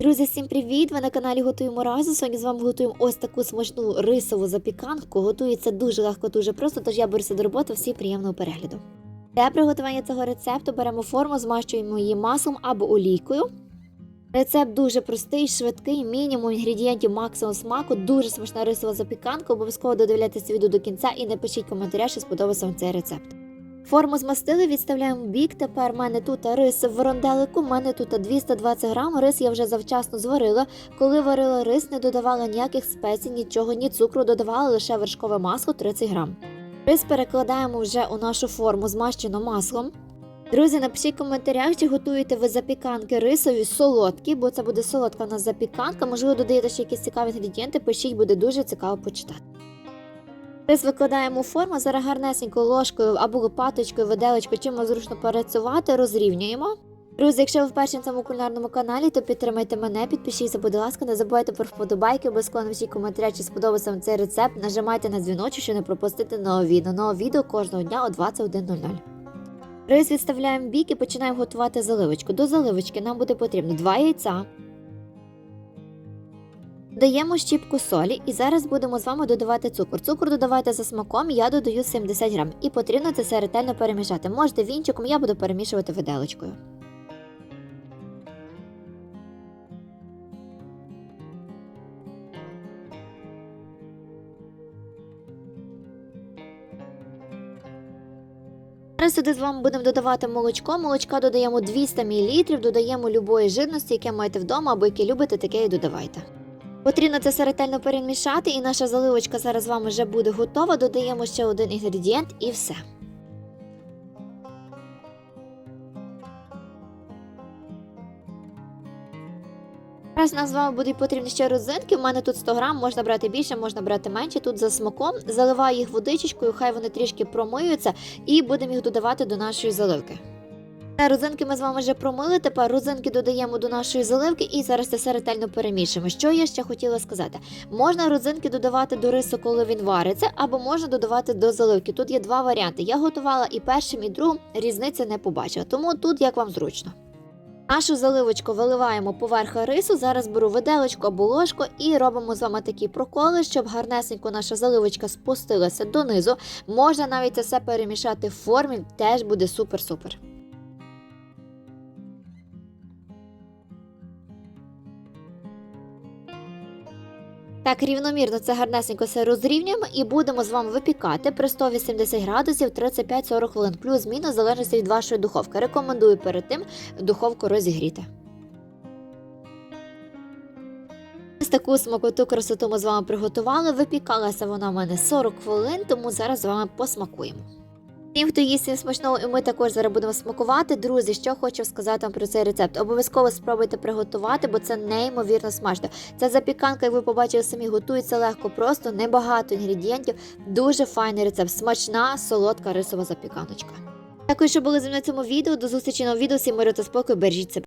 Друзі, всім привіт! Ви на каналі Готуємо разом. Сьогодні з вами готуємо ось таку смачну рисову запіканку. Готується дуже легко, дуже просто, тож я беруся до роботи, всі приємного перегляду. Для приготування цього рецепту беремо форму, змащуємо її маслом або олійкою. Рецепт дуже простий, швидкий, мінімум інгредієнтів, максимум смаку, дуже смачна рисова запіканка. Обов'язково додивляйтеся відео до кінця і напишіть коментаря, що сподобався вам цей рецепт. Форму змастили, відставляємо в бік. Тепер в мене тут рис в ронделику, в мене тут 220 грам. Рис я вже завчасно зварила. Коли варила рис, не додавала ніяких спецій, нічого, ні цукру, додавала лише вершкове масло 30 грам. Рис перекладаємо вже у нашу форму, змащену маслом. Друзі, напишіть в коментарях, чи готуєте ви запіканки рисові солодкі, бо це буде солодка у нас запіканка. Можливо, додаєте ще якісь цікаві інгредієнти, пишіть, буде дуже цікаво почитати. Рис викладаємо у форму, зараз гарнесенько ложкою або лопаточкою, виделочкою, чим зручно працювати, розрівнюємо. Друзі, якщо ви вперше на цьому кулінарному каналі, то підтримайте мене, підпишіться, будь ласка, не забувайте про вподобайки, обов'язково напишіть коментаря, чи сподобався вам цей рецепт. Нажимайте на дзвіночок, щоб не пропустити нове відео. Нове відео кожного дня о 21.00. Рис відставляємо бік і починаємо готувати заливочку. До заливочки нам буде потрібно 2 яйця. Додаємо щіпку солі і зараз будемо з вами додавати цукор. Цукор додавайте за смаком, я додаю 70 грам. І потрібно це все ретельно перемішати. Можете вінчиком, я буду перемішувати виделочкою. Зараз сюди з вами будемо додавати молочко. Молочка додаємо 200 мл, додаємо любої жирності, яке маєте вдома або яке любите, таке і додавайте. Потрібно це все ретельно перемішати, і наша заливочка зараз з вами вже буде готова. Додаємо ще один інгредієнт і все. Зараз нам з вами будуть потрібні ще родзинки. У мене тут 100 грам, можна брати більше, можна брати менше. Тут за смаком. Заливаю їх водичечкою, хай вони трішки промиються, і будемо їх додавати до нашої заливки. Та Родзинки ми з вами вже промили. Тепер родзинки додаємо до нашої заливки і зараз це все ретельно перемішуємо. Що я ще хотіла сказати? Можна родзинки додавати до рису, коли він вариться, або можна додавати до заливки. Тут є два варіанти. Я готувала і першим, і другим, різниці не побачила. Тому тут як вам зручно. Нашу заливочку виливаємо поверх рису. Зараз беру виделочку або ложку і робимо з вами такі проколи, щоб гарнесенько наша заливочка спустилася донизу. Можна навіть це все перемішати в формі, теж буде супер-супер. Так, рівномірно це гарнесенько все розрівнюємо і будемо з вами випікати при 180 градусів 35-40 хвилин, плюс-мінус, залежності від вашої духовки. Рекомендую перед тим духовку розігріти. Ось таку смакоту красоту ми з вами приготували. Випікалася вона в мене 40 хвилин, тому зараз з вами посмакуємо. Тим, хто їсть смачного, і ми також зараз будемо смакувати. Друзі, що хочу сказати вам про цей рецепт. Обов'язково спробуйте приготувати, бо це неймовірно смачно. Ця запіканка, як ви побачили самі, готується легко, просто небагато інгредієнтів. Дуже файний рецепт. Смачна, солодка рисова запіканочка. Дякую, що були зі мною цьому відео. До зустрічі на відео. Всім миру та спокою. Бережіть себе.